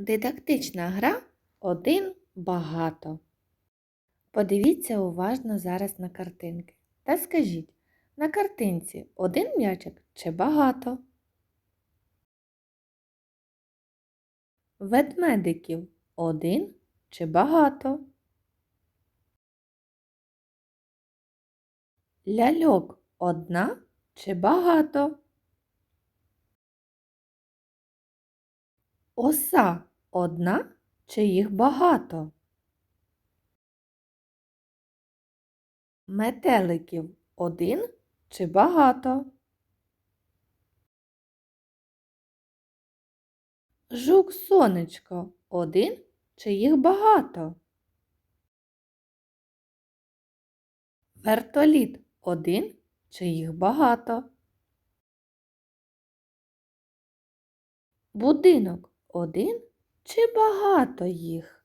Дидактична гра один багато. Подивіться уважно зараз на картинки та скажіть, на картинці один м'ячик чи багато? Ведмедиків один чи багато? Ляльок одна чи багато? Оса одна чи їх багато? Метеликів один чи багато? Жук сонечко один чи їх багато? Вертоліт один чи їх багато? Будинок один чи багато їх?